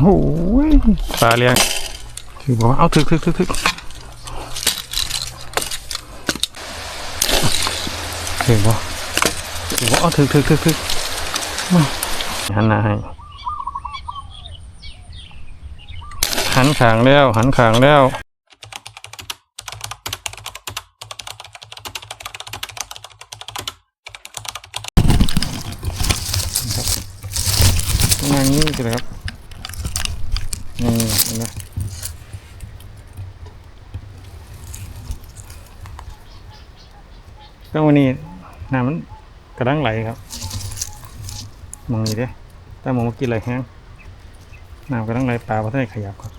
โอ้ยปลาเลี้ยงถือบอกว่าเอาถึกถึกถึกถึกถือบอกถือบอกเอาถึกถึกถึกถึกมาหันหน้าให้หันขางแล้ว หันขางแล้วประมาณนี้กันเลยครับนี่เห็นไหม ก็วันนี้น้ำมันกระดังไหลครับมองนี่เด้ถ้ามองเมื่อกี้ไหลแห้งน้ำกระดังไหลปลาเพราะท่านขยับครับ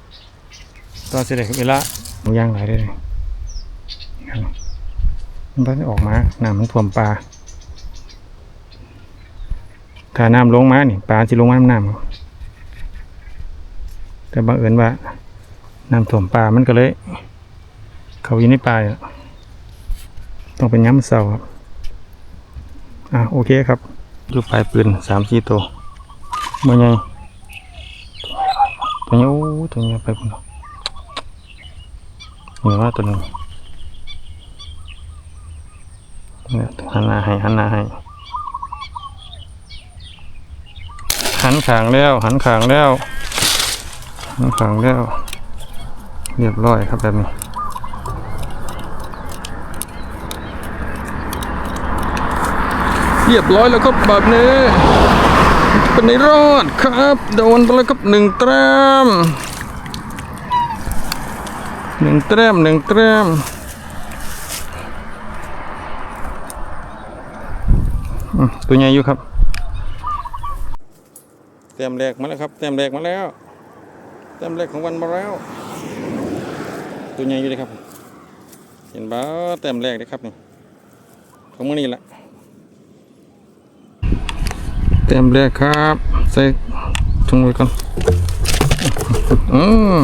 ตอนเสด็จเวลามันย่างไหลได้เลยครับมันก็จะออกมาน้ำมันท่วมปลาถ้าน้ำลงมานี่ปลาจะลงมาน้ำน้ำครับแต่บังเอิญว่าน้ำท่วมปลามันก็เลย เขาอยู่ในปลาอยู่ ต้องเป็นย้ำเสาครับ อะโอเคครับอยู่ปลายปืนสามสี่ตัวมันไงตัวนี้โอ้ตัวนี้ไปพุ่นเหนือว่าตัวหนึงเนี่ยหันหน้าให้หันหน้าให้หันขางแล้ว หันขางแล้วหันขางแล้ว เรียบร้อยครับแบบนี้ เรียบร้อยแล้วครับแบบนี้เป็นในรอดครับ โดนไปแล้วครับหนึ่งแต้มหนึ่งแต้มหนึ่งแต้มตัวใหญ่อยู่ครับแต้มแรกมาแล้วครับแต้มแรกมาแล้วแต้มแรกของวันมาแล้ว ตัวใหญ่อยู่เลยครับ เห็นบ้าแต้มแรกเลยครับนี่ของมือนี่แหละ แต้มแรกครับ ใส่ถุงไว้ก่อนอืม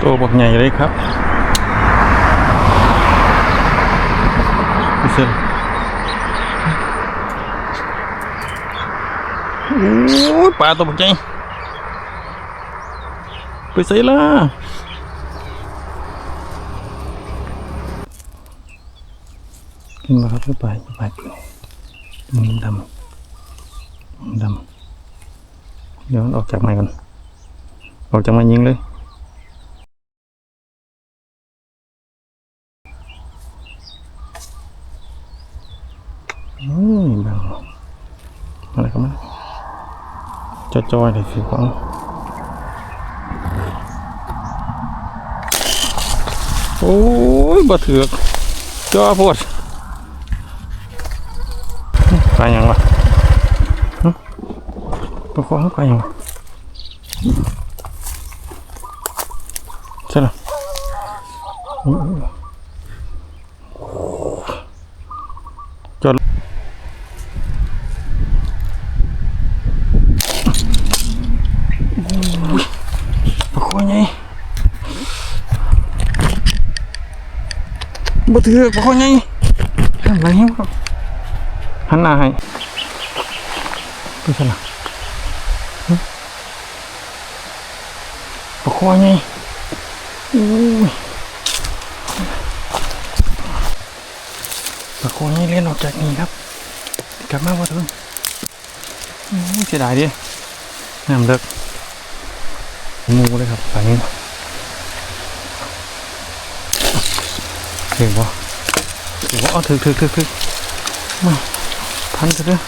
ตัวบักใหญ่เลยครับพิเศษโอ้ปลาตัวบักใจไปใส่ละ ขึ้นมาครับไปไปมันดำมันดำเดี๋ยวมันออกจากไม้ก่อนออกจากไม้ยิงเลยอืมบังอะไรกันมั้งจอจอยเลยสิของโอ้ยบ่เถือกจอโพด ไปยังวะหึปะคองไปยังวะใช่หรออื้อจอดปะคอไงบ่ถือปะคอไงทำอะไรเหี้ยวครับ หันหน้าให้ไปซะละหึปะคอไงอุ้ยปะคอไงเล่นออกจากนี่ครับ กลับมาบ่ถึงอื้อเสียดายดิน้ำเลิกงูเลยครับป่านนี้เห็นปะเห็นปะเอาถึกถึกถึกถึกมา พันเถอะเด้อ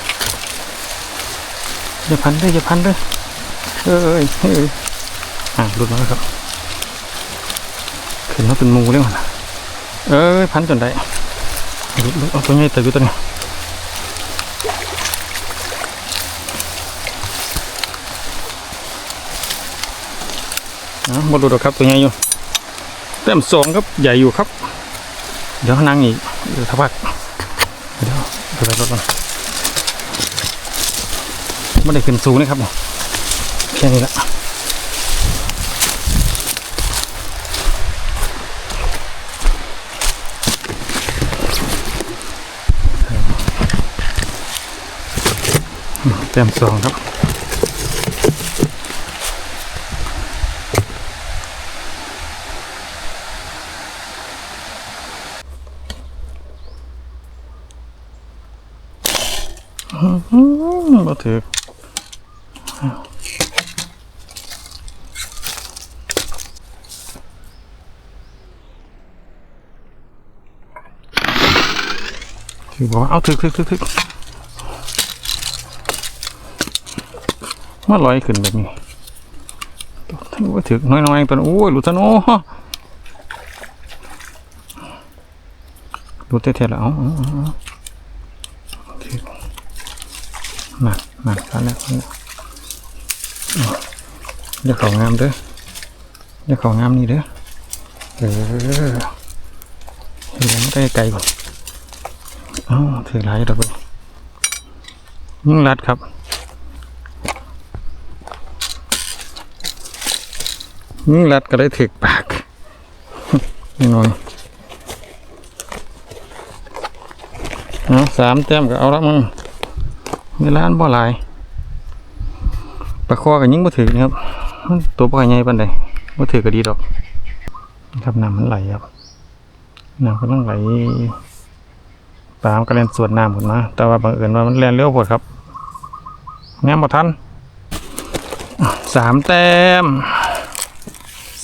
อย่าพันเด้ออย่าพันเด้อเอ้ยเอ้ยอะหลุดมาแล้วครับขึ้นมาเป็นงูเลยมันน่ะเอ้ยพันจนได้หลุดลุดเอาตัวใหญ่เติบอยู่ตัวนี้อะหมดดูดครับตัวใหญ่อยู่เต็มสองครับใหญ่อยู่ครับ เดี๋ยวนั่งอีกเดี๋ยวทักพักเดี๋ยวเดี๋ยวไปรถก่อน ไม่ได้ขึ้นสูงนะครับแค่นี้ละแต้มสองครับอืมบ่ถือ ถือบอกว่าเอาถือถือถือถือมาลอยขึ้นแบบนี้ท่านว่าถือน้อยๆตัวโอ้ยหลุดซะเนาะหลุดเท่ๆแล้วเอาเอาเอาเอาถือมามาฟันแล้วฟันแล้วอย่าของงามเด้ออย่าของงามนี่เด้อเออเห็นแล้วไม่ได้ไกลก่อน อ๋อถือหลายดอกเลยยิ่งรัดครับยิ่งรัดก็ได้ถึกปากนี่นอนเอาสามแต้มก็เอาละมึงในร้านบ่หลายปลาคอกับยิ่งบ่ถือนะครับ ตัวปลาใหญ่ปานใดบ่ถือก็ดีดอก ครับน้ำมันไหลครับน้ำก็ต้องไหล ปลามก็เล่นสวนน้ำขึ้นมา แต่ว่าบังเอิญว่ามันแล่นเร็วโพดครับแง้มบ่ทันสามแต้ม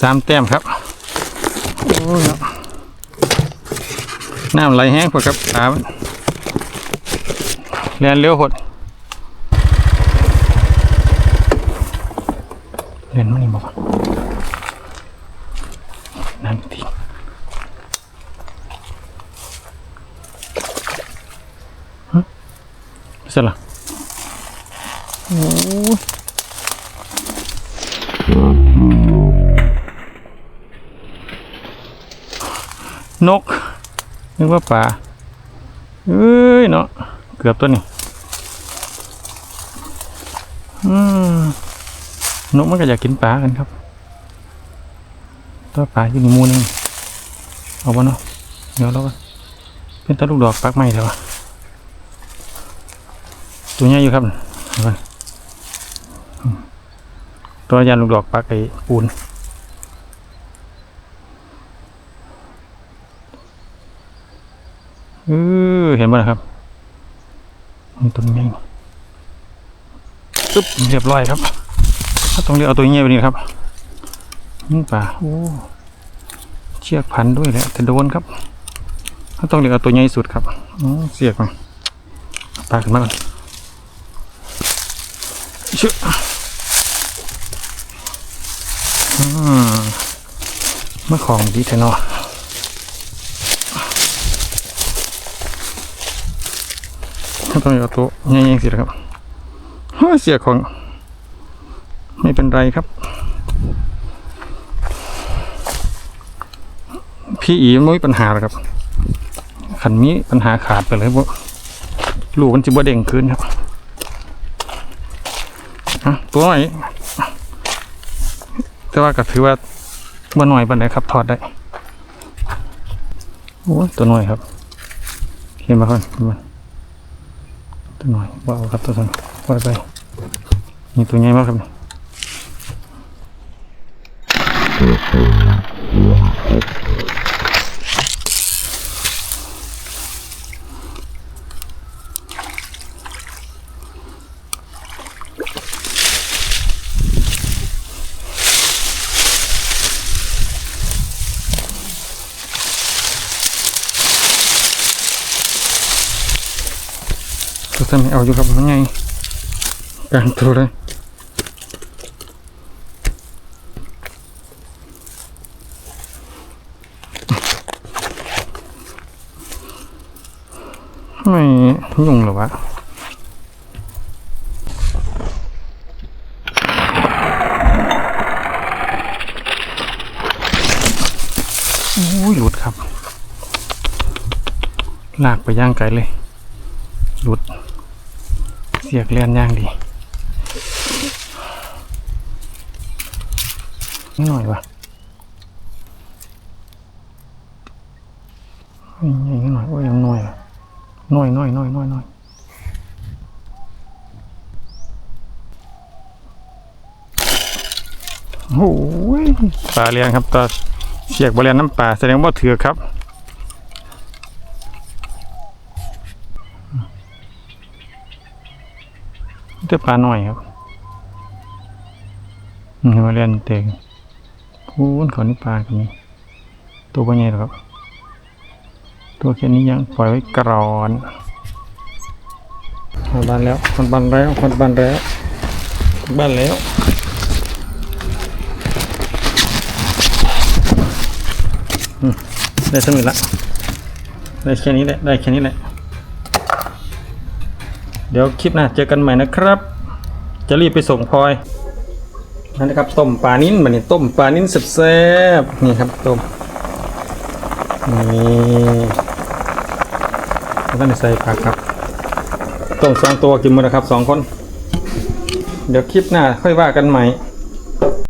สามแต้มครับโอ้ยน้ำไหลแห้งโพดครับปลามันแล่นเร็วโพดเรียนมันนี่บอกว่านั่นทีฮะ เสร็จละโอ้นก นึกว่าป่าเอ้ยเนาะเกือบตัวนี้นกมันก็อยากกินปลากันครับ ตัวปลาอยู่ในมูนึงเอาวะเนาะเดี๋ยวเราก็เป็นตะลูกดอกปักไม้เดี๋ยวอะ ตัวใหญ่อยู่ครับตัวยานลูกดอกปักไอ้ปูนเออเห็นบ่นะครับตัวใหญ่ตึ๊บเรียบร้อยครับต้องเรียกเอาตัวเงี้ยไปนี่ครับนี่ป่าโอ้เชือกพันด้วยแหละแต่โดนครับเขาต้องเรียกเอาตัวใหญ่สุดครับเสียกมาปลาขึ้นมาก่อน ชื่ออืมเมื่อของดีแท้เนาะเขาต้องเรียกเอาตัวใหญ่ๆสิครับเฮ้ยเสียของ ไม่เป็นไรครับ พี่อีไม่มีปัญหาหรอกครับขันมีปัญหาขาดไปเลยพวกลูกมันจะบ่เด้งคืนครับ ตัวหน่อยแต่ว่าก็ถือว่าบ่หน่อยปันไหนครับถอดได้โอ้ตัวหน่อยครับ เห็นไหมครับเห็นไหมตัวหน่อยว่าเอาครับตัวสั้นปล่อยไปนี่ตัวใหญ่มากครับนี่ ตัวสั้นเอาอยู่ครับมันไงกลางตัวเลยไม่ยุ่งหรอวะอุ้ยหลุดครับ ลากไปย่างไกลเลย หลุด เสียกเลื่อนย่างดีนิดหน่อยวะนิดหน่อยโอ้ยยังน้อยอะน้อยน้อยน้อยน้อยน้อยโอ้ยปลาเลี้ยงครับตาเสียกบริเวณน้ำปลาแสดงว่าเถือครับ เจ้าปลาหน่อยครับมาเรียนเตงโอ้ยเขานี่ปลากันนี่ตัวเป็นไงหรอครับ ตัวแค่นี้ยังปล่อยไว้กรอนคนบ้านแล้วคนบ้านแล้วคนบ้านแล้วคนบ้านแล้วได้สมิละได้แค่นี้แหละได้แค่นี้แหละ เดี๋ยวคลิปหน้าเจอกันใหม่นะครับ จะรีบไปส่งพลอยนั่นนะครับต้มปลานิ้นมาเนี่ยต้มปลานิ้นแซ่บๆนี่ครับต้มนี่แล้วก็ใส่ผักครับต้มสองตัวกินหมดนะครับสองคน เดี๋ยวคลิปหน้าค่อยว่ากันใหม่